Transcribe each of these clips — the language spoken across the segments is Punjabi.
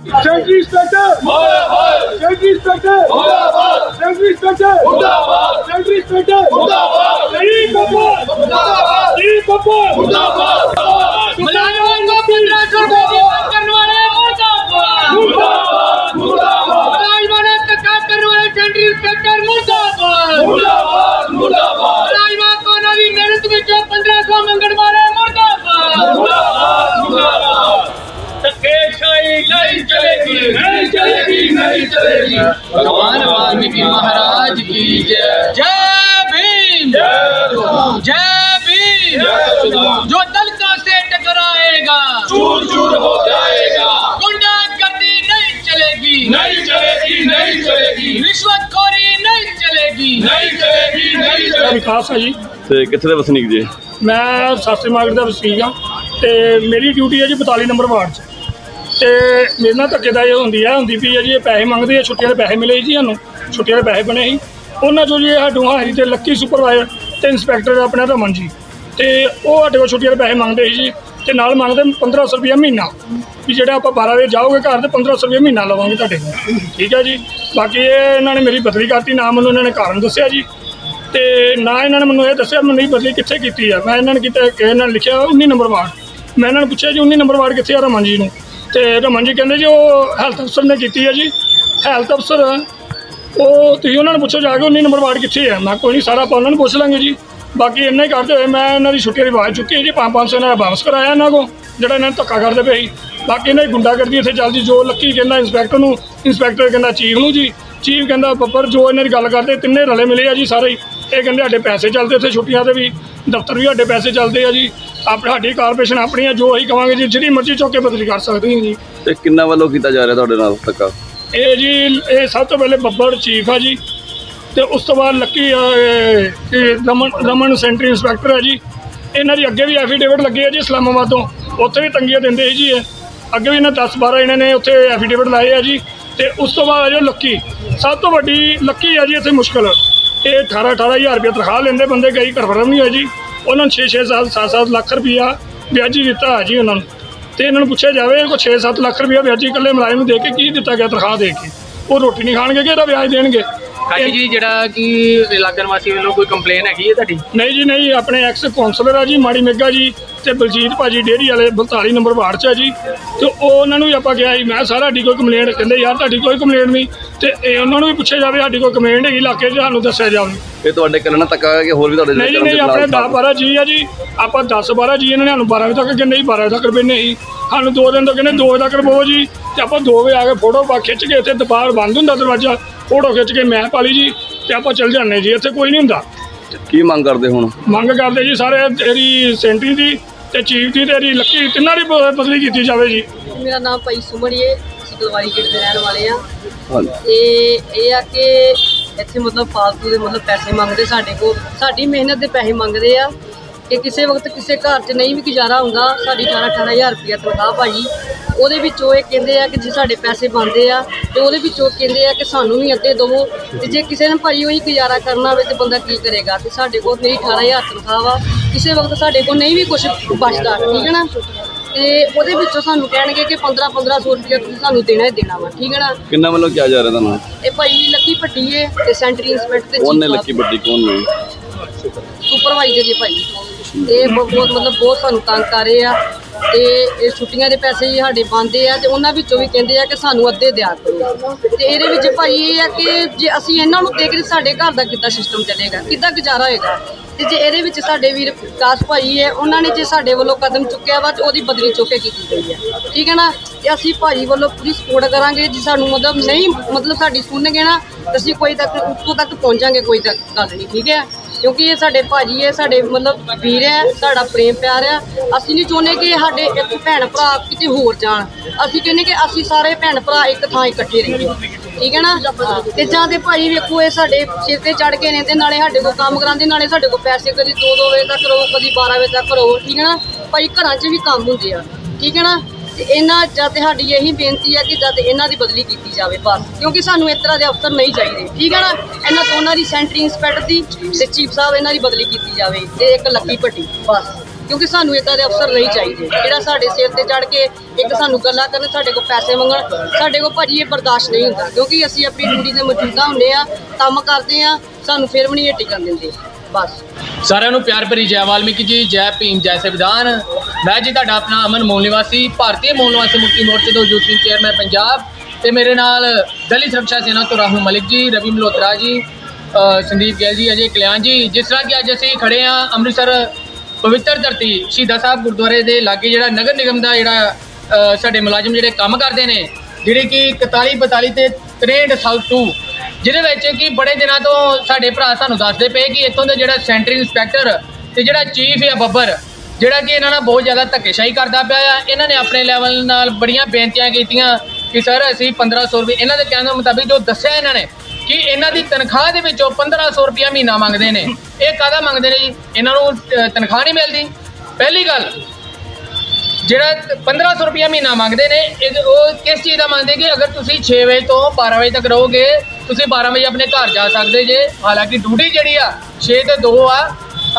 ਸੈਂਟਰੀ ਇੰਸਪੈਕਟਰ ਮੁਰਦਾਬਾਦ ਸੈਂਟਰੀ ਇੰਸਪੈਕਟਰ ਮੁਰਦਾਬਾਦ ਸੈਂਟਰੀ ਇੰਸਪੈਕਟਰ ਮੁਰਦਾਬਾਦ ਸੈਂਟਰੀ ਇੰਸਪੈਕਟਰ ਮੁਰਦਾਬਾਦ ਨਹੀਂ ਬੱਬਾ ਮੁਰਦਾਬਾਦ ਨਹੀਂ ਬੱਬਾ ਮੁਰਦਾਬਾਦ ਮੁਲਾਜ਼ਮਾਂ ਨੂੰ 1500 ਰੁਪਏ ਦੀ ਮੇਰਾ ਵਿਕਾਸ ਹੈ ਜੀ ਤੇ ਕਿੱਥੇ ਦੇ ਵਸਨੀਕ ਜੀ? ਮੈਂ ਸਾਸੇ ਮਾਰਕੀਟ ਦਾ ਵਸਨੀਕ ਹਾਂ ਤੇ ਮੇਰੀ ਡਿਊਟੀ ਹੈ ਜੀ 42 ਨੰਬਰ ਵਾਰਡ 'ਚ। ਤੇ ਮੇਰੇ ਨਾਲ ਧੱਕੇ ਦਾ ਇਹ ਹੁੰਦੀ ਆ ਹੁੰਦੀ ਵੀ ਹੈ ਜੀ ਇਹ ਪੈਸੇ ਮੰਗਦੇ ਆ ਛੁੱਟੀਆਂ ਦੇ ਪੈਸੇ ਮਿਲੇ ਜੀ ਸਾਨੂੰ ਛੁੱਟੀਆਂ ਦੇ ਪੈਸੇ ਬਣੇ ਸੀ। ਉਹਨਾਂ ਚੋਂ ਜੀ ਸਾਡੂ ਹਾਰੀ ਤੇ ਲੱਕੀ ਸੁਪਰਵਾਈਜ਼ਰ ਤੇ ਇੰਸਪੈਕਟਰ ਆਪਣਾ ਰਮਨ ਜੀ। ਤੇ ਉਹ ਸਾਡੇ ਕੋਲ ਛੁੱਟੀਆਂ ਦੇ ਪੈਸੇ ਮੰਗਦੇ ਸੀ ਜੀ ਤੇ ਨਾਲ ਮੰਗਦੇ 1500 ਰੁਪਏ ਮਹੀਨਾ। ਵੀ ਜਿਹੜਾ ਆਪਾਂ 12 ਵਜੇ ਜਾਓਗੇ ਘਰ ਤੇ 1500 ਰੁਪਏ ਮਹੀਨਾ ਲਵਾਂਗੇ ਤੁਹਾਡੇ ਕੋਲ। ਠੀਕ ਹੈ ਜੀ। ਬਾਕੀ ਇਹ ਇਹਨਾਂ ਨੇ ਮੇਰੀ ਬਦਲੀ ਕਰਤੀ ਨਾ ਮੈਨੂੰ ਇਹਨਾਂ ਨੇ ਕਾਰਨ ਦੱਸਿਆ ਜੀ। ਤੇ ਨਾ ਇਹਨਾਂ ਨੇ ਮੈਨੂੰ ਇਹ ਦੱਸਿਆ, ਮੈਨੂੰ ਨਹੀਂ ਬਦਲੀ ਕਿੱਥੇ ਕੀਤੀ ਆ? ਮੈਂ ਇਹਨਾਂ ਨੇ ਕੀਤਾ ਕਿ ਇਹਨਾਂ ਨੇ ਲਿਖਿਆ 19 ਨੰਬਰ ਵਾਰਡ। ਮੈਂ ਇਹਨਾਂ ਨੂੰ ਪੁੱਛਿਆ ਜੀ 19 ਨੰਬਰ ਵਾਰਡ ਕਿੱਥੇ ਆ ਰਮਨ ਜੀ ਨੂੰ? ਤੇ ਰਮਨ ਜੀ ਕਹਿੰਦੇ ਜੀ, ਉਹ ਹੈਲਥ ਅਫਸਰ ਨੇ ਕੀਤੀ ਹੈ ਜੀ। ਹੈਲਥ ਅਫਸਰ ਉਹ ਤੁਸੀਂ ਉਹਨਾਂ ਨੂੰ ਪੁੱਛੋ ਜਾ ਕੇ 19 ਨੰਬਰ ਵਾਰਡ ਕਿੱਥੇ ਆ। ਮੈਂ ਕੋਈ ਨਹੀਂ, ਸਾਰਾ ਆਪਾਂ ਉਹਨਾਂ ਨੂੰ ਪੁੱਛ ਲਾਂਗੇ ਜੀ। ਬਾਕੀ ਇੰਨਾ ਹੀ ਕਰਦੇ ਹੋਏ ਮੈਂ ਇਹਨਾਂ ਦੀ ਛੁੱਟੀ ਰਿਵਾਜ਼ ਚੁੱਕੀ ਹੈ ਜੀ 5-500 ਇਹਨਾਂ ਦਾ ਵਾਪਸ ਕਰਾਇਆ ਇਹਨਾਂ ਕੋ ਜਿਹੜਾ ਇਹਨਾਂ ਨੂੰ ਧੱਕਾ ਕਰਦੇ ਪਏ ਸੀ। ਬਾਕੀ ਇਹਨਾਂ ਦੀ ਗੁੰਡਾਗਰਦੀ ਇੱਥੇ ਚੱਲਦੀ, ਜੋ ਲੱਕੀ ਕਹਿੰਦਾ ਇੰਸਪੈਕਟਰ ਨੂੰ ਇੰਸਪੈਕਟਰ ਕਹਿੰਦਾ ਚੀਫ ਨੂੰ ਜੀ। ਚੀਫ ਕਹਿੰਦਾ ਬੱਬਰ ਜੋ ਇਹਨਾਂ ਦੀ ਗੱਲ ਕਰਦੇ, ਤਿੰਨੇ ਰਲੇ ਮਿਲੇ ਆ ਜੀ ਸਾਰੇ ਹੀ। ਇਹ ਕਹਿੰਦੇ ਸਾਡੇ ਪੈਸੇ ਚੱਲਦੇ ਇੱਥੇ ਛੁੱਟੀਆਂ ਤੇ ਵੀ ਦਫ਼ਤਰ ਵੀ ਸਾਡੇ ਪੈਸੇ ਚੱਲਦੇ ਆ ਜੀ। ਆਪ ਸਾਡੀ ਕਾਰਪੋਰੇਸ਼ਨ ਆਪਣੀ ਆ ਜੋ ਅਸੀਂ ਕਵਾਂਗੇ ਜੀ ਜਿਹੜੀ ਮਰਜ਼ੀ ਚੁੱਕ ਕੇ ਬਦਲੀ ਕਰ ਸਕਦੇ ਹਾਂ ਜੀ। ਤੇ ਕਿੰਨਾ ਵੱਲੋਂ ਕੀਤਾ ਜਾ ਰਿਹਾ ਤੁਹਾਡੇ ਨਾਲ ਧੱਕਾ? ਇਹ ਜੀ ਇਹ ਸਭ ਤੋਂ ਪਹਿਲੇ ਬੱਬਰ ਚੀਫ ਆ ਜੀ। ਤੇ ਉਸ ਤੋਂ ਬਾਅਦ ਲੱਕੀ ਰਮਨ ਰਮਨ ਸੈਂਟਰੀ ਇੰਸਪੈਕਟਰ ਹੈ ਜੀ। ਇਹਨਾਂ ਦੀ ਅੱਗੇ ਵੀ ਐਫੀਡੇਵਿਟ ਲੱਗੇ ਆ ਜੀ ਇਸਲਾਮਾਬਾਦ ਤੋਂ। ਉੱਥੇ ਵੀ ਤੰਗੀਆਂ ਦਿੰਦੇ ਸੀ ਜੀ ਅੱਗੇ ਵੀ ਇਹਨਾਂ 10 12 ਇਹਨਾਂ ਨੇ ਉੱਥੇ ਐਫੀਡੇਵਿਟ ਲਾਏ ਆ ਜੀ। ਤੇ ਉਸ ਤੋਂ ਬਾਅਦ ਆ ਜੋ ਲੱਕੀ। ਸਭ ਤੋਂ ਵੱਡੀ ਲੱਕੀ ਆ ਜੀ ਇੱਥੇ ਮੁਸ਼ਕਲ। ਇਹ 18 18000 ਰੁਪਏ ਤਨਖਾਹ ਲੈਂਦੇ ਬੰਦੇ ਕਈ ਕਨਫਰਮ ਨਹੀਂ ਹੋਏ ਜੀ। ਉਹਨਾਂ ਨੂੰ 6 6 ਸਾਲ 7 7 ਲੱਖ ਰੁਪਈਆ ਵਿਆਜੀ ਦਿੱਤਾ ਹੈ ਜੀ ਉਹਨਾਂ ਨੂੰ। ਤੇ ਇਹਨਾਂ ਨੂੰ ਪੁੱਛਿਆ ਜਾਵੇ ਕੋ 6-7 ਲੱਖ ਰੁਪਇਆ ਵਿਆਜੀ ਇਕੱਲੇ ਮੁਲਾਜ਼ਮ ਨੂੰ ਦੇ ਕੇ ਕੀ ਦਿੱਤਾ ਗਿਆ ਤਨਖਾਹ ਦੇ ਕੇ? ਉਹ ਰੋਟੀ ਨਹੀਂ ਖਾਣਗੇ ਕਿ ਇਹਦਾ ਵਿਆਜ ਦੇਣਗੇ? ਕਾਜੀ ਜੀ ਜਿਹੜਾ ਕਿ ਇਲਾਕਾ ਨਿਵਾਸੀ ਵੱਲੋਂ ਕੋਈ ਕੰਪਲੇਨ ਹੈਗੀ ਹੈ ਤੁਹਾਡੀ? ਨਹੀਂ ਜੀ ਨਹੀਂ ਆਪਣੇ ਐਕਸ ਕਾਉਂਸਲਰ ਆ ਜੀ ਮਾੜੀ ਮੇਗਾ ਜੀ। ਤੇ ਬਲਜੀਤ ਭਾਜੀ ਡੇਰੀ ਵਾਲੇ 42 ਨੰਬਰ ਵਾਰਡ 'ਚ ਆ ਜੀ। ਤੇ ਉਹ ਉਹਨਾਂ ਨੂੰ ਵੀ ਆਪਾਂ ਕਿਹਾ ਸੀ ਮੈਂ ਸਾਰਾ ਸਾਡੀ ਕੋਈ ਕੰਪਲੇਂਟ ਕਹਿੰਦੇ ਯਾਰ ਤੁਹਾਡੀ ਕੋਈ ਕੰਪਲੇਂਟ ਨਹੀਂ। ਤੇ ਇਹ ਉਹਨਾਂ ਨੂੰ ਵੀ ਪੁੱਛਿਆ ਜਾਵੇ ਸਾਡੀ ਕੋਈ ਕੰਪਲੇਂਟ ਹੈਗੀ ਇਲਾਕੇ 'ਚ ਸਾਨੂੰ ਦੱਸਿਆ ਜਾਵੇ। ਇਹ ਤੁਹਾਡੇ ਕੱਲੇ ਨਾਲ ਧੱਕਾ ਹੈ ਕਿ ਹੋਰ ਵੀ ਤੁਹਾਡੇ ਨਹੀਂ ਜੀ ਨਹੀਂ ਆਪਣੇ 10 12 ਜੀ ਆ ਜੀ। ਆਪਾਂ 10 12 ਜੀ ਇਹਨਾਂ ਨੇ ਸਾਨੂੰ 12 ਵਜੇ ਤੱਕ ਕਹਿੰਦੇ ਸੀ 12 ਵਜੇ ਤੱਕ ਰੁਪਏ ਨਹੀਂ। ਸਾਨੂੰ ਦੋ ਦਿਨ ਤੋਂ ਕਹਿੰਦੇ 2 ਵਜੇ ਤੱਕ ਰੁਪਓ ਜੀ। ਤੇ ਆਪਾਂ 2 ਵਜੇ ਆ ਕੇ ਫੋਟੋ ਪਾ ਖਿੱਚ ਕੇ ਇੱਥੇ ਦੁਪਹਿਰ ਬੰਦ ਹੁੰਦਾ ਦਰਵਾਜ਼ਾ ਫੋਟੋ ਖਿੱਚ ਕੇ ਮੈਂ ਪਾਲੀ ਜੀ ਤੇ ਆਪਾਂ ਚੱਲ ਜਾਂਦੇ ਜੀ ਇੱਥੇ ਕੋਈ ਨਹੀਂ ਹੁੰਦਾ। ਕੀ ਮੰਗ ਕਰਦੇ ਹੁਣ? ਮੰਗ ਕਰਦੇ ਜੀ ਸਾਰੇ ਇਹਦੀ ਸੈਂਟਰੀ ਦੀ ਤੇ ਚੀਫ ਦੀ ਤੇ ਇਹਦੀ ਲੱਕੀ ਤਿੰਨਾਂ ਦੀ ਬ- ਬਦਲੀ ਕੀਤੀ ਜਾਵੇ ਜੀ। ਮੇਰਾ ਨਾਮ ਭਾਈ ਸੁਮਣੀਏ ਅਸੀਂ ਗਲਵਾਰੀ ਗੇਟ ਦੇ ਰਹਿਣ ਵਾਲੇ ਆ ਤੇ ਇਹ ਆ ਕਿ ਇੱਥੇ ਮਤਲਬ ਫਾਲਤੂ ਦੇ ਮਤਲਬ ਪੈਸੇ ਮੰਗਦੇ ਸਾਡੇ ਕੋਲ। ਸਾਡੀ ਮਿਹਨਤ ਦੇ ਪੈਸੇ ਮੰਗਦੇ ਆ। ਕਿ ਕਿਸੇ ਵਕਤ ਕਿਸੇ ਘਰ 'ਚ ਨਹੀਂ ਵੀ ਗੁਜ਼ਾਰਾ ਹੁੰਦਾ ਸਾਡੀ 18 18000 ਰੁਪਇਆ ਤਨਖਾਹ ਭਾਜੀ। ਉਹਦੇ ਵਿੱਚੋਂ ਇਹ ਕਹਿੰਦੇ ਆ ਕਿ ਜੇ ਸਾਡੇ ਪੈਸੇ ਬਣਦੇ ਆ ਤੇ ਉਹਦੇ ਵਿੱਚੋਂ ਕਹਿੰਦੇ ਆ ਕਿ ਸਾਨੂੰ ਵੀ ਅੱਧੇ ਦੇਵੋ। ਤੇ ਜੇ ਕਿਸੇ ਨੇ ਭਾਜੀ ਉਹੀ ਗੁਜ਼ਾਰਾ ਕਰਨਾ ਹੋਵੇ ਤੇ ਬੰਦਾ ਕੀ ਕਰੇਗਾ? ਤੇ ਸਾਡੇ ਕੋਲ ਮੇਰੀ 18000 ਤਨਖਾਹ ਵਾ। ਕਿਸੇ ਵਕਤ ਸਾਡੇ ਕੋਲ ਨਹੀਂ ਵੀ ਕੁਝ ਬਚਦਾ ਠੀਕ ਹੈ ਨਾ? ਤੇ ਉਹਦੇ ਵਿੱਚੋਂ ਸਾਨੂੰ ਕਹਿਣਗੇ ਕਿ 15 1500 ਰੁਪਇਆ ਤੁਸੀਂ ਸਾਨੂੰ ਦੇਣਾ ਹੀ ਦੇਣਾ ਵਾ ਠੀਕ ਹੈ ਨਾ? ਕਿੰਨਾ ਵੱਲੋਂ ਕਿਹਾ ਜਾ ਰਿਹਾ ਤੁਹਾਨੂੰ? ਇਹ ਭਾਈ ਲੱਕੀ ਭੱਟੀ ਏ ਤੇ ਸੈਂਟਰੀ ਇੰਸਪੈਕਟਰ ਤੇ ਉਹਨੇ ਲੱਕੀ ਵੱਡੀ ਕੌਣ ਨਹੀਂ ਸੁਪਰਵਾਈਜ਼ਰ ਜੀ ਭਾਈ। ਇਹ ਬ- ਬਹੁਤ ਮਤਲਬ ਬਹੁਤ ਸਾਨੂੰ ਤੰਗ ਕਰ ਰਹੇ ਆ ਤੇ ਇਹ ਛੁੱਟੀਆਂ ਦੇ ਪੈਸੇ ਹੀ ਸਾਡੇ ਬੰਦੇ ਆ ਤੇ ਉਹਨਾਂ ਵਿੱਚੋਂ ਵੀ ਕਹਿੰਦੇ ਆ ਕਿ ਸਾਨੂੰ ਅੱਧੇ ਦਿਆ ਕਰੋ। ਤੇ ਇਹਦੇ ਵਿੱਚ ਭਾਈ ਇਹ ਆ ਕਿ ਜੇ ਅਸੀਂ ਇਹਨਾਂ ਨੂੰ ਦੇਖ ਕੇ ਸਾਡੇ ਘਰ ਦਾ ਕਿੱਦਾਂ ਸਿਸਟਮ ਚੱਲੇਗਾ, ਕਿੱਦਾਂ ਗੁਜ਼ਾਰਾ ਹੋਏਗਾ। ਤੇ ਜੇ ਇਹਦੇ ਵਿੱਚ ਸਾਡੇ ਵੀਰ ਵਿਕਾਸ ਭਾਈ ਹੈ, ਉਹਨਾਂ ਨੇ ਜੇ ਸਾਡੇ ਵੱਲੋਂ ਕਦਮ ਚੁੱਕਿਆ ਵਾ ਤੇ ਉਹਦੀ ਬਦਲੀ ਚੁੱਕ ਕੇ ਕੀਤੀ ਗਈ ਹੈ ਠੀਕ ਹੈ ਨਾ? ਤੇ ਅਸੀਂ ਭਾਈ ਵੱਲੋਂ ਪੂਰੀ ਸਪੋਰਟ ਕਰਾਂਗੇ ਜੇ ਸਾਨੂੰ ਮਤਲਬ ਨਹੀਂ ਮਤਲਬ ਸਾਡੀ ਸੁਣਨਗੇ ਨਾ ਅਸੀਂ ਕੋਈ ਤੱਕ ਉੱਥੋਂ ਤੱਕ ਪਹੁੰਚਾਂਗੇ, ਕੋਈ ਤੱਕ ਗੱਲ ਨਹੀਂ, ਠੀਕ ਹੈ? ਕਿਉਂਕਿ ਇਹ ਸਾਡੇ ਭਾਜੀ ਹੈ, ਸਾਡੇ ਮਤਲਬ ਵੀਰ ਹੈ ਸਾਡਾ ਪ੍ਰੇਮ ਪਿਆਰ ਹੈ। ਅਸੀਂ ਨਹੀਂ ਚਾਹੁੰਦੇ ਕਿ ਸਾਡੇ ਇੱਕ ਭੈਣ ਭਰਾ ਕਿਤੇ ਹੋਰ ਜਾਣ। ਅਸੀਂ ਕਹਿੰਦੇ ਕਿ ਅਸੀਂ ਸਾਰੇ ਭੈਣ ਭਰਾ ਇੱਕ ਥਾਂ ਇਕੱਠੇ ਰਹੀਏ। ਠੀਕ ਹੈ ਨਾ? ਤੇ ਜਾਂ ਤੇ ਭਾਈ ਵੇਖੋ, ਇਹ ਸਾਡੇ ਸਿਰ ਤੇ ਚੜ ਕੇ ਨੇ ਤੇ ਨਾਲੇ ਸਾਡੇ ਕੋਲ ਕੰਮ ਕਰਾਉਂਦੇ, ਨਾਲੇ ਸਾਡੇ ਕੋਲ ਪੈਸੇ ਕਦੀ 2-2 ਵਜੇ ਤੱਕ ਰਹੋ, ਕਦੀ 12 ਵਜੇ ਤੱਕ ਰਹੋ। ਠੀਕ ਹੈ ਨਾ? ਭਾਈ ਘਰਾਂ 'ਚ ਵੀ ਕੰਮ ਹੁੰਦੇ ਆ। ਠੀਕ ਹੈ ਨਾ? ਤੇ ਇਹਨਾਂ ਜਦ ਸਾਡੀ ਇਹੀ ਬੇਨਤੀ ਹੈ ਕਿ ਜਦ ਇਹਨਾਂ ਦੀ ਬਦਲੀ ਕੀਤੀ ਜਾਵੇ ਬਸ, ਕਿਉਂਕਿ ਸਾਨੂੰ ਇਸ ਤਰ੍ਹਾਂ ਦੇ ਅਫਸਰ ਨਹੀਂ ਚਾਹੀਦੇ। ਠੀਕ ਹੈ ਨਾ? ਇਹਨਾਂ ਦੋਨਾਂ ਦੀ ਸੈਂਟਰੀ ਇੰਸਪੈਕਟਰ ਦੀ ਤੇ ਚੀਫ ਸਾਹਿਬ ਇਹਨਾਂ ਦੀ ਬਦਲੀ ਕੀਤੀ ਜਾਵੇ, ਤੇ ਇੱਕ ਲੱਕੀ ਭੱਟੀ, ਬਸ। ਕਿਉਂਕਿ ਸਾਨੂੰ ਇਦਾਂ ਦੇ ਅਫਸਰ ਨਹੀਂ ਚਾਹੀਦੇ। ਜਿਹੜਾ ਸਾਡੇ ਸਿਰ ਤੇ ਚੜ ਕੇ ਇੱਕ ਸਾਨੂੰ ਗੱਲਾਂ ਕਰਨ, ਸਾਡੇ ਕੋਲ ਪੈਸੇ ਮੰਗਣ, ਸਾਡੇ ਕੋਲ ਭਾਜੀ ਇਹ ਬਰਦਾਸ਼ਤ ਨਹੀਂ ਹੁੰਦਾ, ਕਿਉਂਕਿ ਅਸੀਂ ਆਪਣੀ ਡਿਊਟੀ ਤੇ ਮੌਜੂਦਾ ਹੁੰਦੇ ਆ ਕੰਮ ਕਰਦੇ ਆ ਸਾਨੂੰ ਫਿਰ ਵੀ ਨਹੀਂ ਇਹ ਟਿਕਣ ਦਿੰਦੇ। ਬਸ। ਸਾਰਿਆਂ ਨੂੰ ਪਿਆਰ ਭਰੀ ਜੈ ਵਾਲਮੀਕੀ ਜੀ, ਜੈ ਭੀਮ, ਜੈ ਸੰਵਿਧਾਨ। ਮੈਂ ਜੀ ਤੁਹਾਡਾ ਆਪਣਾ ਅਮਨ ਮੂਲ ਨਿਵਾਸੀ, ਭਾਰਤੀ ਮੂਲ ਨਿਵਾਸੀ ਮੁਕਤੀ ਮੋਰਚੇ ਤੋਂ ਯੂਥ ਵਿੰਗ ਚੇਅਰਮੈਨ ਪੰਜਾਬ ਤੇ ਮੇਰੇ ਨਾਲ ਦਲਿਤ ਸੁਰੱਖਿਆ ਸੈਨਾ ਤੋਂ ਰਾਹੁਲ ਮਲਿਕ ਜੀ, ਰਵੀ ਮਲਹੋਤਰਾ ਜੀ ਸੰਦੀਪ ਗੈਲ ਜੀ, ਅਜੇ ਕਲਿਆਣ ਜੀ। ਜਿਸ ਤਰ੍ਹਾਂ ਕਿ ਅੱਜ ਅਸੀਂ ਖੜੇ ਆ ਅੰਮ੍ਰਿਤਸਰ ਪਵਿੱਤਰ ਧਰਤੀ ਸ਼ਹੀਦਾਂ ਸਾਹਿਬ ਗੁਰਦੁਆਰੇ ਦੇ ਲਾਗੇ ਜਿਹੜਾ ਨਗਰ ਨਿਗਮ ਦਾ ਜਿਹੜਾ ਸਾਡੇ ਮੁਲਾਜ਼ਮ ਜਿਹੜੇ ਕੰਮ ਕਰਦੇ ਨੇ, ਜਿਹੜੇ ਕਿ 41 42 ਤੇ 63 ਸਾਊਥ 2 ਜਿਹਦੇ ਵਿੱਚ ਕਿ ਬੜੇ ਦਿਨਾਂ ਤੋਂ ਸਾਡੇ ਭਰਾ ਸਾਨੂੰ ਦੱਸਦੇ ਪਏ ਕਿ ਇੱਥੋਂ ਦੇ ਜਿਹੜਾ ਸੈਂਟਰੀ ਇੰਸਪੈਕਟਰ ਤੇ ਜਿਹੜਾ ਚੀਫ ਆ ਬੱਬਰ ਜਿਹੜਾ ਕਿ ਇਹਨਾਂ ਨਾਲ ਬਹੁਤ ਜ਼ਿਆਦਾ ਧੱਕੇਸ਼ਾਹੀ ਕਰਦਾ ਪਿਆ ਆ। ਇਹਨਾਂ ਨੇ ਆਪਣੇ ਲੈਵਲ ਨਾਲ ਬੜੀਆਂ ਬੇਨਤੀਆਂ ਕੀਤੀਆਂ ਕਿ ਸਰ ਅਸੀਂ 1500 ਰੁਪਏ, ਇਹਨਾਂ ਦੇ ਕਹਿਣ ਦੇ ਮੁਤਾਬਿਕ ਜੋ ਦੱਸਿਆ ਇਹਨਾਂ ਨੇ ਕਿ ਇਹਨਾਂ ਦੀ ਤਨਖਾਹ ਦੇ ਵਿੱਚੋਂ 1500 ਰੁਪਇਆ ਮਹੀਨਾ ਮੰਗਦੇ ਨੇ। ਇਹ ਕਾਹਦਾ ਮੰਗਦੇ ਨੇ ਜੀ? ਇਹਨਾਂ ਨੂੰ ਤਨਖਾਹ ਨਹੀਂ ਮਿਲਦੀ। ਪਹਿਲੀ ਗੱਲ, ਜਿਹੜਾ 1500 ਰੁਪਇਆ ਮਹੀਨਾ ਮੰਗਦੇ ਨੇ, ਇਹ ਉਹ ਕਿਸ ਚੀਜ਼ ਦਾ ਮੰਗਦੇ ਕਿ ਅਗਰ ਤੁਸੀਂ 6 ਵਜੇ ਤੋਂ 12 ਵਜੇ ਤੱਕ ਰਹੋਗੇ, ਤੁਸੀਂ 12 ਵਜੇ ਆਪਣੇ ਘਰ ਜਾ ਸਕਦੇ ਜੇ। ਹਾਲਾਂਕਿ ਡਿਊਟੀ ਜਿਹੜੀ ਆ 6 ਤੇ 2 ਆ।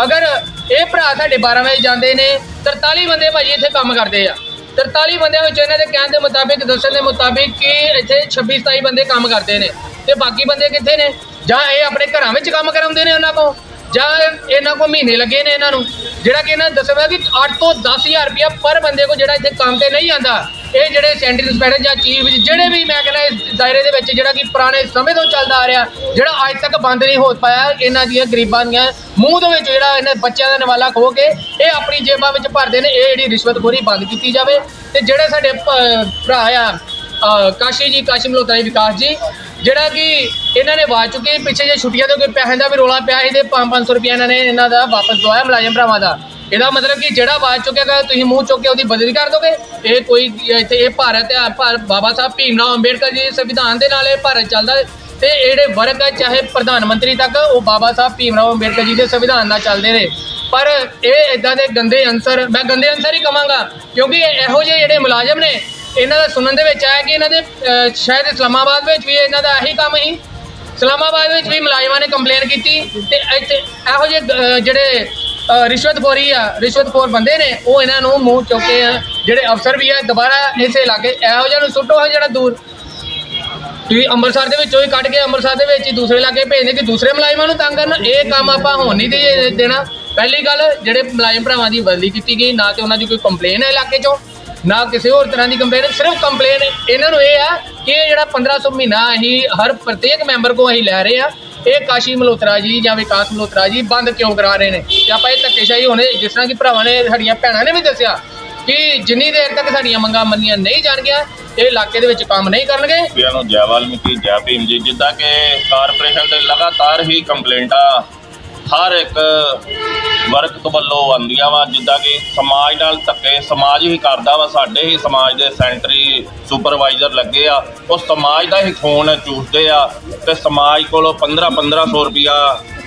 ਅਗਰ ਇਹ ਭਰਾ ਸਾਡੇ 12 ਵਜੇ ਜਾਂਦੇ ਨੇ 43 ਬੰਦੇ ਭਾਜੀ ਇੱਥੇ ਕੰਮ ਕਰਦੇ ਆ। 43 ਬੰਦਿਆਂ ਵਿੱਚ ਇਹਨਾਂ ਦੇ ਕਹਿਣ ਦੇ ਮੁਤਾਬਿਕ, ਦੱਸਣ ਦੇ ਮੁਤਾਬਿਕ ਕਿ ਇੱਥੇ 26 27 ਬੰਦੇ ਕੰਮ ਕਰਦੇ ਨੇ। ਤੇ ਬਾਕੀ ਬੰਦੇ ਕਿੱਥੇ ਨੇ? ਜਾਂ ਇਹ ਆਪਣੇ ਘਰਾਂ ਵਿੱਚ ਕੰਮ ਕਰਾਉਂਦੇ ਨੇ ਉਹਨਾਂ ਕੋਲ? ਜਾਂ ਇਹਨਾਂ ਕੋ ਮਹੀਨੇ ਲੱਗੇ ਨੇ ਇਹਨਾਂ ਨੂੰ, ਜਿਹੜਾ ਕਿ ਇਹਨਾਂ ਨੇ ਦੱਸਿਆ ਹੋਇਆ ਕਿ 8 ਤੋਂ 10000 ਰੁਪਇਆ ਪਰ ਬੰਦੇ ਕੋ ਜਿਹੜਾ ਇੱਥੇ ਕੰਮ ਤੇ ਨਹੀਂ ਆਂਦਾ ਇਹ ਜਿਹੜੇ ਸੈਂਟਰ ਇੰਸਪੈਕਟਰ ਜਾਂ ਚੀਫ ਜਿਹੜੇ ਵੀ ਮੈਂ ਕਹਿੰਦਾ ਇਸ ਦਾਇਰੇ ਦੇ ਵਿੱਚ ਜਿਹੜਾ ਕਿ ਪੁਰਾਣੇ ਸਮੇਂ ਤੋਂ ਚੱਲਦਾ ਆ ਰਿਹਾ, ਜਿਹੜਾ ਅੱਜ ਤੱਕ ਬੰਦ ਨਹੀਂ ਹੋ ਪਾਇਆ, ਇਹਨਾਂ ਦੀਆਂ ਗਰੀਬਾਂ ਦੀਆਂ ਮੂੰਹ ਦੇ ਵਿੱਚ ਜਿਹੜਾ ਇਹਨਾਂ ਬੱਚਿਆਂ ਦਾ ਨਵਾਲਾ ਖੋ ਕੇ ਇਹ ਆਪਣੀ ਜੇਬਾਂ ਵਿੱਚ ਭਰਦੇ ਨੇ, ਇਹ ਜਿਹੜੀ ਰਿਸ਼ਵਤਖੋਰੀ ਬੰਦ ਕੀਤੀ ਜਾਵੇ। ਤੇ ਜਿਹੜੇ ਸਾਡੇ ਭ- ਭਰਾ ਆ ਕਾਸ਼ੀ ਜੀ, ਕਾਸ਼ੀ ਮਲੋਤਰਾ ਜੀ, ਵਿਕਾਸ ਜੀ ਜਿਹੜਾ ਕਿ ਇਹਨਾਂ ਨੇ ਆਵਾਜ਼ ਚੁੱਕੀ ਪਿੱਛੇ ਜੇ ਛੁੱਟੀਆਂ ਦੇ ਕੋਈ ਪੈਸੇ ਦਾ ਵੀ ਰੋਲਾ ਪਿਆ ਸੀ ਤੇ 5-500 ਰੁਪਏ ਇਹਨਾਂ ਨੇ ਇਹਨਾਂ ਦਾ ਵਾਪਸ ਦਵਾਇਆ ਮੁਲਾਜ਼ਮ ਭਰਾਵਾਂ ਦਾ। ਇਹਦਾ ਮਤਲਬ ਕਿ ਜਿਹੜਾ ਆਵਾਜ਼ ਚੁੱਕੇਗਾ ਤੁਸੀਂ ਮੂੰਹ ਚੁੱਕ ਕੇ ਉਹਦੀ ਬਦਲੀ ਕਰ ਦੋਗੇ? ਇਹ ਕੋਈ ਇੱਥੇ ਇਹ ਭਾਰਤ ਹੈ ਭਾਰ- ਬਾਬਾ ਸਾਹਿਬ ਭੀਮ ਰਾਓ ਅੰਬੇਡਕਰ ਜੀ ਦੇ ਸੰਵਿਧਾਨ ਦੇ ਨਾਲ ਇਹ ਭਾਰਤ ਚੱਲਦਾ ਹੈ ਤੇ ਇਹ ਜਿਹੜੇ ਵਰਗ ਹੈ, ਚਾਹੇ ਪ੍ਰਧਾਨ ਮੰਤਰੀ ਤੱਕ, ਉਹ ਬਾਬਾ ਸਾਹਿਬ ਭੀਮ ਰਾਓ ਅੰਬੇਡਕਰ ਜੀ ਦੇ ਸੰਵਿਧਾਨ ਨਾਲ ਚੱਲਦੇ ਨੇ ਪਰ ਇਹ ਇਦਾਂ ਦੇ ਗੰਦੇ ਅੰਸਰ ਮੈਂ ਗੰਦੇ ਅੰਸਰ ਹੀ ਕਵਾਂਗਾ, ਕਿਉਂਕਿ ਇਹੋ ਜਿਹੇ ਜਿਹੜੇ ਮੁਲਾਜ਼ਮ ਨੇ ਇਹਨਾਂ ਦਾ ਸੁਣਨ ਦੇ ਵਿੱਚ ਆਇਆ ਕਿ ਇਹਨਾਂ ਦੇ ਸ਼ਾਇਦ ਇਸਲਾਮਾਬਾਦ ਵਿੱਚ ਵੀ ਇਹਨਾਂ ਦਾ ਇਹੀ ਕੰਮ ਹੀ ਇਸਲਾਮਾਬਾਦ ਵਿੱਚ ਵੀ ਮੁਲਾਜ਼ਮਾਂ ਨੇ ਕੰਪਲੇਨ ਕੀਤੀ ਤੇ ਇੱਥੇ ਇਹੋ ਜਿਹੇ ਜਿਹੜੇ ਅਹ, ਰਿਸ਼ਵਤਖੋਰੀ ਆ ਰਿਸ਼ਵਤਖੋਰ ਬੰਦੇ ਨੇ ਉਹ ਇਹਨਾਂ ਨੂੰ ਮੂੰਹ ਚੁੱਕੇ ਆ ਜਿਹੜੇ ਅਫਸਰ ਵੀ ਆ ਦੁਬਾਰਾ ਇਸੇ ਇਲਾਕੇ ਇਹੋ ਜਿਹੇ ਨੂੰ ਸੁੱਟੋ ਆ ਜਿਹੜਾ ਦੂਰ। ਤੁਸੀਂ ਅੰਮ੍ਰਿਤਸਰ ਦੇ ਵਿੱਚੋਂ ਹੀ ਕੱਢ ਕੇ ਅੰਮ੍ਰਿਤਸਰ ਦੇ ਵਿੱਚ ਹੀ ਦੂਸਰੇ ਇਲਾਕੇ ਭੇਜਦੇ ਕਿ ਦੂਸਰੇ ਮੁਲਾਜ਼ਮਾਂ ਨੂੰ ਤੰਗ ਕਰਨ ਇਹ ਕੰਮ ਆਪਾਂ ਹੋਣ ਨਹੀਂ ਦੇ ਦੇਣਾ। ਪਹਿਲੀ ਗੱਲ ਜਿਹੜੇ ਮੁਲਾਜ਼ਮ ਭਰਾਵਾਂ ਦੀ ਬਦਲੀ ਕੀਤੀ ਗਈ ਨਾ ਤੇ ਉਹਨਾਂ ਦੀ ਕੋਈ ਕੰਪਲੇਨ ਹੈ ਇਲਾਕੇ 'ਚੋਂ। ਨਾ ਕਿਸੇ ਹੋਰ ਤਰ੍ਹਾਂ ਦੀ ਕੰਪਲੇਨ ਸਿਰਫ ਕੰਪਲੇਨ ਇਹਨਾਂ ਨੂੰ ਇਹ ਆ ਕਿ ਇਹ ਜਿਹੜਾ 1500 ਮਹੀਨਾ ਅਸੀਂ ਹਰ ਪ੍ਰਤੀਕ ਮੈਂਬਰ ਕੋ ਅਸੀਂ ਲੈ ਰਹੇ ਆ। ਇਹ ਕਾਸ਼ੀ ਮਲੋਤਰਾ ਜੀ ਜਾਂ ਵਿਕਾਸ ਮਲੋਤਰਾ ਜੀ ਬੰਦ ਕਿਉਂ ਕਰਾ ਰਹੇ ਨੇ? ਤੇ ਆਪਾਂ ਇਹ ਧੱਕੇਸ਼ਾਹੀ ਹੋਣੇ, ਜਿਸ ਤਰ੍ਹਾਂ ਕਿ ਭਰਾਵਾਂ ਨੇ ਸਾਡੀਆਂ ਭੈਣਾਂ ਨੇ ਵੀ ਦੱਸਿਆ ਕਿ ਜਿੰਨੀ ਦੇਰ ਤੱਕ ਸਾਡੀਆਂ ਮੰਗਾਂ ਮੰਨੀਆਂ ਨਹੀਂ ਜਾਣਗੀਆਂ, ਇਹ ਇਲਾਕੇ ਦੇ ਵਿੱਚ ਕੰਮ ਨਹੀਂ ਕਰਨਗੇ। ਸਾਰਿਆਂ ਨੂੰ ਜੈ ਵਾਲਮੀਕੀ, ਜੈ ਭੀਮ ਜੀ, ਜਿੱਦਾਂ ਕਿ ਕਾਰਪੋਰੇਸ਼ਨ ਤੇ ਲਗਾਤਾਰ ਹੀ ਕੰਪਲੇਂਟਾਂ ਹਰ ਇੱਕ ਵਰਗ ਵੱਲੋਂ ਆਉਂਦੀਆਂ ਵਾ, ਜਿੱਦਾਂ ਕਿ ਸਮਾਜ ਨਾਲ ਧੱਕੇ, ਸਮਾਜ ਹੀ ਕਰਦਾ ਵਾ, ਸਾਡੇ ਹੀ ਸਮਾਜ ਦੇ ਸੈਂਟਰੀ ਸੁਪਰਵਾਈਜ਼ਰ ਲੱਗੇ ਆ। ਉਹ ਸਮਾਜ ਦਾ ਹੀ ਖੂਨ ਚੂਸਦੇ ਆ ਤੇ ਸਮਾਜ ਕੋਲੋਂ 15 1500 ਰੁਪਿਆ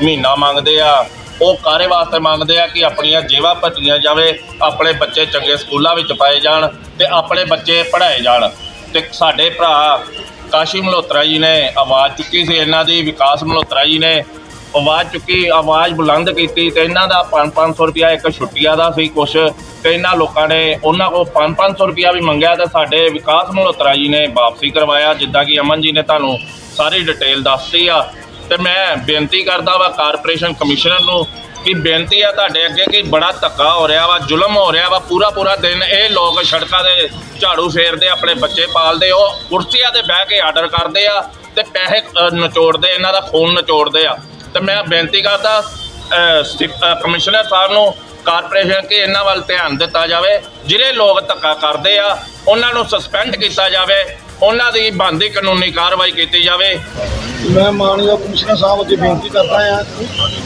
ਮਹੀਨਾ ਮੰਗਦੇ ਆ। ਉਹ ਕਾਰੇ ਵਾਸਤੇ ਮੰਗਦੇ ਆ ਕਿ ਆਪਣੀਆਂ ਜੇਬਾਂ ਭੱਜੀਆਂ ਜਾਵੇ, ਆਪਣੇ ਬੱਚੇ ਚੰਗੇ ਸਕੂਲਾਂ ਵਿੱਚ ਪਾਏ ਜਾਣ ਤੇ ਆਪਣੇ ਬੱਚੇ ਪੜ੍ਹਾਏ ਜਾਣ। ਤੇ ਸਾਡੇ ਭਰਾ ਕਾਸ਼ੀ ਮਲਹੋਤਰਾ ਜੀ ਨੇ ਆਵਾਜ਼ ਚੁੱਕੀ ਸੀ, ਇਹਨਾਂ ਦੀ ਵਿਕਾਸ ਮਲਹੋਤਰਾ ਜੀ ਨੇ ਆਵਾਜ਼ ਚੁੱਕੀ, ਆਵਾਜ਼ ਬੁਲੰਦ ਕੀਤੀ ਤੇ ਇਹਨਾਂ ਦਾ 5-500 ਰੁਪਿਆ ਇੱਕ ਛੁੱਟੀਆਂ ਦਾ ਸੀ ਕੁਛ ਤੇ ਇਹਨਾਂ ਲੋਕਾਂ ਨੇ ਉਹਨਾਂ ਕੋਲ 5-500 ਰੁਪਿਆ ਵੀ ਮੰਗਿਆ ਤੇ ਸਾਡੇ ਵਿਕਾਸ ਮਲਹੋਤਰਾ ਜੀ ਨੇ ਵਾਪਸੀ ਕਰਵਾਇਆ। ਜਿੱਦਾਂ ਕਿ ਅਮਨ ਜੀ ਨੇ ਤੁਹਾਨੂੰ ਸਾਰੀ ਡਿਟੇਲ ਦੱਸਤੀ ਆ ਤੇ ਮੈਂ ਬੇਨਤੀ ਕਰਦਾ ਵਾ ਕਾਰਪੋਰੇਸ਼ਨ ਕਮਿਸ਼ਨਰ ਨੂੰ ਕਿ ਬੇਨਤੀ ਆ ਤੁਹਾਡੇ ਅੱਗੇ ਕਿ ਬੜਾ ਧੱਕਾ ਹੋ ਰਿਹਾ ਵਾ, ਜ਼ੁਲਮ ਹੋ ਰਿਹਾ ਵਾ, ਪੂਰਾ ਪੂਰਾ ਦਿਨ ਇਹ ਲੋਕ ਸੜਕਾਂ ਦੇ ਝਾੜੂ ਫੇਰਦੇ, ਆਪਣੇ ਬੱਚੇ ਪਾਲਦੇ, ਉਹ ਕੁਰਸੀਆਂ ਤੇ ਬਹਿ ਕੇ ਆਰਡਰ ਕਰਦੇ ਆ ਤੇ ਪੈਸੇ ਨਚੋੜਦੇ, ਇਹਨਾਂ ਦਾ ਖੂਨ ਨਚੋੜਦੇ ਆ। ਤੇ ਮੈਂ ਬੇਨਤੀ ਕਰਦਾ ਅ, ਕਮਿਸ਼ਨਰ ਸਾਹਿਬ ਨੂੰ ਕਾਰਪੋਰੇਸ਼ਨ ਕਿ ਇਹਨਾਂ ਵੱਲ ਧਿਆਨ ਦਿੱਤਾ ਜਾਵੇ। ਜਿਹੜੇ ਲੋਕ ਧੱਕਾ ਕਰਦੇ ਆ ਉਹਨਾਂ ਨੂੰ ਸਸਪੈਂਡ ਕੀਤਾ ਜਾਵੇ। ਉਹਨਾਂ ਦੀ ਬਣਦੀ ਕਾਨੂੰਨੀ ਕਾਰਵਾਈ ਕੀਤੀ ਜਾਵੇ। ਮੈਂ ਮਾਨਯੋਗ ਕਮਿਸ਼ਨਰ ਸਾਹਿਬ ਅੱਗੇ ਬੇਨਤੀ ਕਰਦਾ ਹਾਂ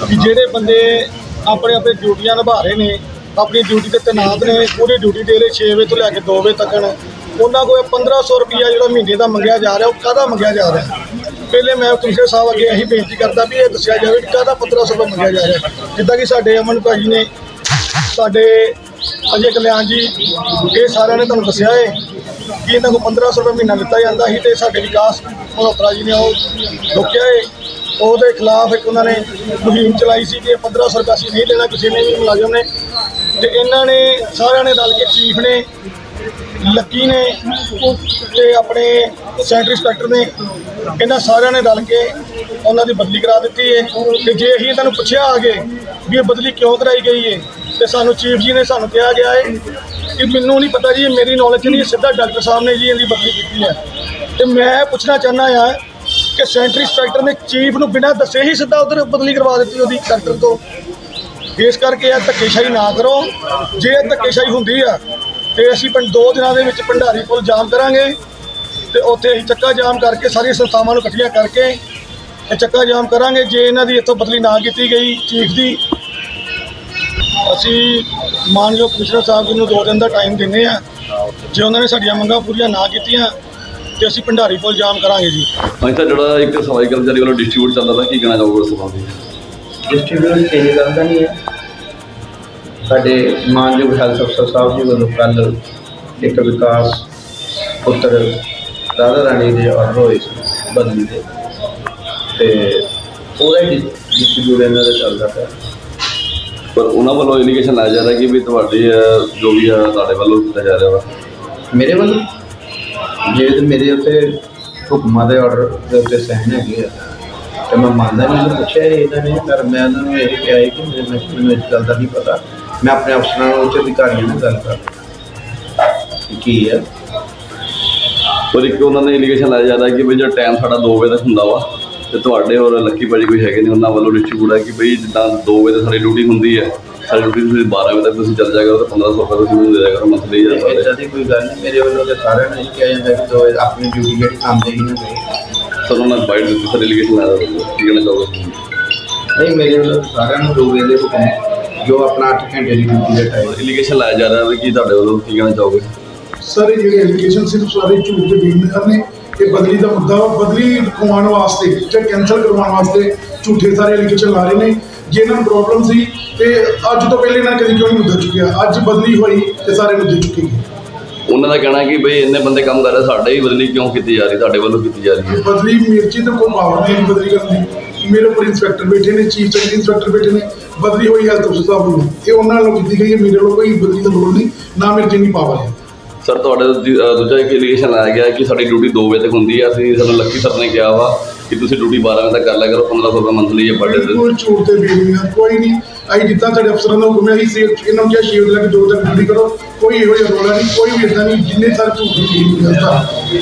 ਕਿ ਜਿਹੜੇ ਬੰਦੇ ਆਪਣੇ ਆਪਣੇ ਡਿਊਟੀਆਂ ਨਿਭਾ ਰਹੇ ਨੇ ਆਪਣੀ ਡਿਊਟੀ ਤੇ ਤੈਨਾਤ ਨੇ ਪੂਰੀ ਡਿਊਟੀ ਦੇ ਰਹੇ 6 ਵਜੇ ਤੋਂ ਲੈ ਕੇ 2 ਵਜੇ ਤੱਕ ਉਹਨਾਂ ਕੋਲ 1500 ਰੁਪਿਆ ਜਿਹੜਾ ਮਹੀਨੇ ਦਾ ਮੰਗਿਆ ਜਾ ਰਿਹਾ ਉਹ ਕਾਹਦਾ ਮੰਗਿਆ ਜਾ ਰਿਹਾ? ਪਹਿਲੇ ਮੈਂ ਕਮਿਸ਼ਨਰ ਸਾਹਿਬ ਅੱਗੇ ਇਹੀ ਬੇਨਤੀ ਕਰਦਾ ਵੀ ਇਹ ਦੱਸਿਆ ਜਾਵੇ ਕਿ ਕਾਹਦਾ 1500 ਰੁਪਏ ਮੰਗਿਆ ਜਾ ਰਿਹਾ। ਜਿੱਦਾਂ ਕਿ ਸਾਡੇ ਅਮਨ ਭਾਜੀ ਨੇ, ਸਾਡੇ ਅਜੇ ਕਲਿਆਣ ਜੀ, ਇਹ ਸਾਰਿਆਂ ਨੇ ਤੁਹਾਨੂੰ ਦੱਸਿਆ ਹੈ ਕਿ ਇਹਨਾਂ ਕੋਲ 1500 ਰੁਪਏ ਮਹੀਨਾ ਦਿੱਤਾ ਜਾਂਦਾ ਸੀ ਤੇ ਸਾਡੇ ਵਿਕਾਸ ਮਲਹੋਤਰਾ ਜੀ ਨੇ ਉਹ ਰੋਕਿਆ ਹੈ ਉਹਦੇ ਖਿਲਾਫ ਇੱਕ ਉਹਨਾਂ ਨੇ ਮੁਹਿੰਮ ਚਲਾਈ ਸੀ ਕਿ 1500 ਰੁਪਏ ਅਸੀਂ ਨਹੀਂ ਦੇਣਾ, ਕਿਸੇ ਨੇ ਵੀ ਮੁਲਾਜ਼ਮ ਨੇ। ਤੇ ਇਹਨਾਂ ਨੇ ਸਾਰਿਆਂ ਨੇ ਰਲ ਕੇ ਚੀਫ ਨੇ ਲੱਕੀ ਨੇ ਤੇ ਆਪਣੇ ਸੈਂਟਰ ਇੰਸਪੈਕਟਰ ਨੇ ਇਹਨਾਂ ਸਾਰਿਆਂ ਨੇ ਰਲ ਕੇ ਉਹਨਾਂ ਦੀ ਬਦਲੀ ਕਰਾ ਦਿੱਤੀ ਹੈ ਤੇ ਜੇ ਅਸੀਂ ਇਹਨਾਂ ਨੂੰ ਪੁੱਛਿਆ ਆਗੇ ਵੀ ਇਹ ਬਦਲੀ ਕਿਉਂ ਕਰਾਈ ਗਈ ਹੈ ਤੇ ਸਾਨੂੰ ਚੀਫ ਜੀ ਨੇ ਸਾਨੂੰ ਕਿਹਾ ਗਿਆ ਹੈ ਕਿ ਮੈਨੂੰ ਨਹੀਂ ਪਤਾ ਜੀ ਇਹ ਮੇਰੀ ਨੌਲੇਜ ਨਹੀਂ, ਸਿੱਧਾ ਡਾਕਟਰ ਸਾਹਿਬ ਨੇ ਜੀ ਇਹਦੀ ਬਦਲੀ ਕੀਤੀ ਹੈ ਤੇ ਮੈਂ ਪੁੱਛਣਾ ਚਾਹੁੰਦਾ ਆ ਕਿ ਸੈਂਟਰ ਇੰਸਪੈਕਟਰ ਨੇ ਚੀਫ ਨੂੰ ਬਿਨਾਂ ਦੱਸੇ ਹੀ ਸਿੱਧਾ ਉਧਰ ਬਦਲੀ ਕਰਵਾ ਦਿੱਤੀ ਉਹਦੀ ਡਾਕਟਰ ਤੋਂ। ਇਸ ਕਰਕੇ ਇਹ ਧੱਕੇਸ਼ਾਹੀ ਨਾ ਕਰੋ। ਜੇ ਇਹ ਧੱਕੇਸ਼ਾਹੀ ਹੁੰਦੀ ਆ ਤੇ ਅਸੀਂ ਪਿੰਡ ਦੋ ਦਿਨਾਂ ਦੇ ਵਿੱਚ ਭੰਡਾਰੀ ਪੁਲ ਜਾਮ ਕਰਾਂਗੇ ਤੇ ਉੱਥੇ ਅਸੀਂ ਚੱਕਾ ਜਾਮ ਕਰਕੇ ਸਾਰੀਆਂ ਸੰਸਥਾਵਾਂ ਨੂੰ ਇਕੱਠੀਆਂ ਕਰਕੇ ਇਹ ਚੱਕਾ ਜਾਮ ਕਰਾਂਗੇ। ਜੇ ਇਹਨਾਂ ਦੀ ਇੱਥੋਂ ਬਦਲੀ ਨਾ ਕੀਤੀ ਗਈ ਚੀਫ ਦੀ ਅਸੀਂ ਮਾਨਯੋਗ ਕਮਿਸ਼ਨਰ ਸਾਹਿਬ ਜੀ ਨੂੰ ਦੋ ਦਿਨ ਦਾ ਟਾਈਮ ਦਿੰਦੇ ਆ ਜੇ ਉਹਨਾਂ ਨੇ ਸਾਡੀਆਂ ਮੰਗਾਂ ਪੂਰੀਆਂ ਨਾ ਕੀਤੀਆਂ ਤੇ ਅਸੀਂ ਭੰਡਾਰੀ ਪੁਲ ਜਾਮ ਕਰਾਂਗੇ ਜੀ। ਅਸੀਂ ਤਾਂ ਜਿਹੜਾ ਇੱਕ ਸਫ਼ਾਈ ਕਰਮਚਾਰੀ ਵੱਲੋਂ ਡਿਸਟ੍ਰੀਬਿਊਟ ਚੱਲਦਾ ਤਾਂ ਕੀ ਕਹਿਣਾ ਚਾਹੋਗੇ ਉਸ ਸੰਬੰਧੀ? ਡਿਸਟ੍ਰੀਬਿਊਟ ਗੱਲ ਤਾਂ ਨਹੀਂ ਹੈ? ਸਾਡੇ ਮਾਨਯੋਗ ਹੈਲਥ ਅਫਸਰ ਸਾਹਿਬ ਜੀ ਵੱਲੋਂ ਕੱਲ ਇੱਕ ਵਿਕਾਸ ਪੁੱਤਰ ਰਾਧਾ ਰਾਣੀ ਦੇ ਆਰਡਰ ਹੋਏ ਸੀ ਬਦਲੀ ਦੇ। ਤੇ ਉਹਦਾ ਹੀ ਡਿਸਟ੍ਰੀਬਿਊਟ ਇਹਨਾਂ ਦਾ ਚੱਲਦਾ ਪਿਆ। ਪਰ ਉਹਨਾਂ ਵੱਲੋਂ ਇਲੀਗੇਸ਼ਨ ਲਾਇਆ ਜਾ ਰਿਹਾ ਕਿ ਵੀ ਤੁਹਾਡੀ ਅਹ, ਜੋ ਵੀ ਹੈ ਤੁਹਾਡੇ ਵੱਲੋਂ ਕੀਤਾ ਜਾ ਰਿਹਾ ਵਾ। ਮੇਰੇ ਵੱਲੋਂ? ਜੇ ਤੇ ਮੇਰੇ ਉੱਤੇ ਹੁਕਮਾਂ ਦੇ ਆਰਡਰ ਦੇ ਉੱਤੇ ਸਹਿਨ ਹੈਗੇ ਆ ਤੇ ਮੈਂ ਮੰਨਦਾ ਨਹੀਂ ਮੈਨੂੰ ਪੁੱਛਿਆ ਇਹ ਇਹਨਾਂ ਨੇ ਪਰ ਮੈਂ ਉਹਨਾਂ ਨੂੰ ਇਹ ਕਿਹਾ ਹੈ ਕਿ ਮੇਰੇ ਮੈਨੂੰ ਇਸ ਗੱਲ ਦਾ ਨਹੀਂ ਪਤਾ। ਮੈਂ ਆਪਣੇ ਅਫਸਰਾਂ ਨਾਲ ਉੱਚ ਅਧਿਕਾਰੀਆਂ ਨਾਲ ਗੱਲ ਕਰ ਕਿ ਕੀ ਹੈ? ਪਰ ਇੱਕ ਉਹਨਾਂ ਨੇ ਇਲੀਗੇਸ਼ਨ ਲਾਇਆ ਜਾ ਰਿਹਾ ਕਿ ਵੀ ਜਿਹੜਾ ਟਾਈਮ ਸਾਡਾ 2 ਵਜੇ ਤੱਕ ਹੁੰਦਾ ਵਾ ਤੇ ਤੁਹਾਡੇ ਔਰ ਲੱਕੀ ਭਾਜੀ ਕੋਈ ਹੈਗੇ ਨੇ ਉਹਨਾਂ ਵੱਲੋਂ ਡਿਸਟ੍ਰੀਬਿਊਟ ਹੈ ਕਿ ਬਈ ਜਿੱਦਾਂ 2 ਵਜੇ ਤੱਕ ਸਾਡੀ ਡਿਊਟੀ ਹੁੰਦੀ ਹੈ ਸਾਡੀ ਡਿਊਟੀ ਤੁਸੀਂ 12 ਵਜੇ ਤੱਕ ਤੁਸੀਂ ਚੱਲ ਜਾਇਆ ਕਰੋ ਤਾਂ 1500 ਰੁਪਏ ਤੁਸੀਂ ਮੈਨੂੰ ਦੇ ਦਿਆ ਕਰੋ ਮੰਥਲੀ ਜਾਂ ਸਾਡੇ ਇਦਾਂ ਦੀ। ਕੋਈ ਗੱਲ ਨਹੀਂ ਮੇਰੇ ਵੱਲੋਂ ਤੇ ਸਾਰਿਆਂ ਨੂੰ ਇਹ ਕਿਹਾ ਜਾਂਦਾ ਕਿ ਦੋ ਆਪਣੀ ਡਿਊਟੀ ਜਿਹੜੀ ਕੰਮ ਦੇ ਹੀ ਨਾ ਸਰ ਉਹਨਾਂ ਨੇ ਬਾਈਟ ਦਿੱਤੀ ਸਰ ਇਲੀਗੇਸ਼ਨ ਲਾਇਆ ਹੋਇਆ ਕੀ ਕਹਿਣਾ ਚਾਹੋਗੇ? ਨਹੀਂ ਮੇਰੇ ਵੱਲੋਂ ਸਾਰਿਆਂ ਨੂੰ ਦੋ ਵੇਲੇ ਹੁਕਮ ਜੋ ਆਪਣਾ 8 ਘੰਟੇ ਦੀ ਡਿਊਟੀ ਦਾ ਟਾਈਮ ਇਲੀਗੇਸ਼ਨ ਲਾਇਆ ਜਾ ਰਿਹਾ ਵੀ ਕੀ ਤੁਹਾਡੇ ਵੱਲੋਂ ਕੀ ਕਹਿਣਾ ਚਾਹੋਗੇ? ਸਾਰੇ ਜਿਹੜੇ ਐਲੀਗੇਸ਼ਨ ਸਿਰਫ ਸਾਰੇ ਝੂਠ ਦੇ ਬੇਨਿਆਰ ਨੇ ਇਹ ਬਦਲੀ ਦਾ ਮੁੱਦਾ ਵਾ ਬਦਲੀ ਰਖਵਾਉਣ ਵਾਸਤੇ ਜਾਂ ਕੈਂਸਲ ਕਰਵਾਉਣ ਵਾਸਤੇ ਝੂਠੇ ਸਾਰੇ ਐਲੀਗੇਸ਼ਨ ਲਾ ਰਹੇ ਨੇ। ਜੇ ਇਹਨਾਂ ਨੂੰ ਪ੍ਰੋਬਲਮ ਸੀ ਤੇ ਅੱਜ ਤੋਂ ਪਹਿਲੇ ਨੇ ਕਦੀ ਕਿਉਂ ਨਹੀਂ ਮੁੱਦਾ ਚੁੱਕਿਆ? ਅੱਜ ਬਦਲੀ ਹੋਈ ਤੇ ਸਾਰੇ ਮੁੱਦੇ ਚੁੱਕੇ ਗਏ। ਉਹਨਾਂ ਦਾ ਕਹਿਣਾ ਕਿ ਬਈ ਇੰਨੇ ਬੰਦੇ ਕੰਮ ਕਰ ਰਹੇ ਸਾਡੇ ਹੀ ਬਦਲੀ ਕਿਉਂ ਕੀਤੀ ਜਾ ਰਹੀ ਤੁਹਾਡੇ ਵੱਲੋਂ ਕੀਤੀ ਜਾ ਰਹੀ ਹੈ। ਬਦਲੀ ਮਿਰਚੀ ਤੇ ਕੋਈ ਪਾਵਰ ਨਹੀਂ ਬਦਲੀ ਕਰਨ ਦੀ। ਮੇਰੇ ਉੱਪਰ ਇੰਸਪੈਕਟਰ ਬੈਠੇ ਨੇ ਚੀਫ ਸੈਕਟਰੀ ਇੰਸਪੈਕਟਰ ਬੈਠੇ ਨੇ ਬਦਲੀ ਹੋਈ ਹੈਲਥ ਅਫਸਰ ਸਾਹਿਬ ਵੱਲੋਂ। ਇਹ ਉਹਨਾਂ ਵੱਲੋਂ ਕੀਤੀ ਗਈ ਹੈ ਮੇਰੇ ਵੱਲੋਂ ਕੋਈ ਬਦਲੀ ਦਾ ਲੋੜ ਨਹੀਂ ਨਾ ਮੇਰੇ ਜਿੰਨੀ ਪਾਵਰ ਹੈ। ਸਰ ਤੁਹਾਡੇ ਦੂਜਾ ਇੱਕ ਇਲੀਗੇਸ਼ਨ ਲਾਇਆ ਗਿਆ ਕਿ ਸਾਡੀ ਡਿਊਟੀ 2 ਵਜੇ ਤੱਕ ਹੁੰਦੀ ਹੈ ਅਸੀਂ ਸਾਨੂੰ ਲੱਕੀ ਸਰ ਨੇ ਕਿਹਾ ਵਾ ਕਿ ਤੁਸੀਂ ਡਿਊਟੀ 12 ਵਜੇ ਤੱਕ ਕਰ ਲਿਆ ਕਰੋ 1500 ਰੁਪਏ ਮੰਥਲੀ ਜਾਂ ਪਰ ਡੇ ਬਿਲਕੁਲ ਝੂਠ ਤੇ ਬੇਬੁਨਿਆਦ ਕੋਈ ਨਹੀਂ। ਅਸੀਂ ਜਿੱਦਾਂ ਸਾਡੇ ਅਫਸਰਾਂ ਦਾ ਹੁਕਮ ਹੈ ਸੇ ਇਹਨਾਂ ਨੂੰ ਕਿਹਾ ਸ਼ੀਲਡ ਲੈ ਕੇ ਦੋ ਤੱਕ ਡਿਊਟੀ ਕਰੋ। ਕੋਈ ਇਹੋ ਜਿਹਾ ਰੋਲਾ ਨਹੀਂ ਕੋਈ ਵੀ ਇਦਾਂ ਨਹੀਂ ਜਿੰਨੇ ਸਾਰੇ ਝੂਠ ਦੀ ਬੇਬੁਨਿਆਦ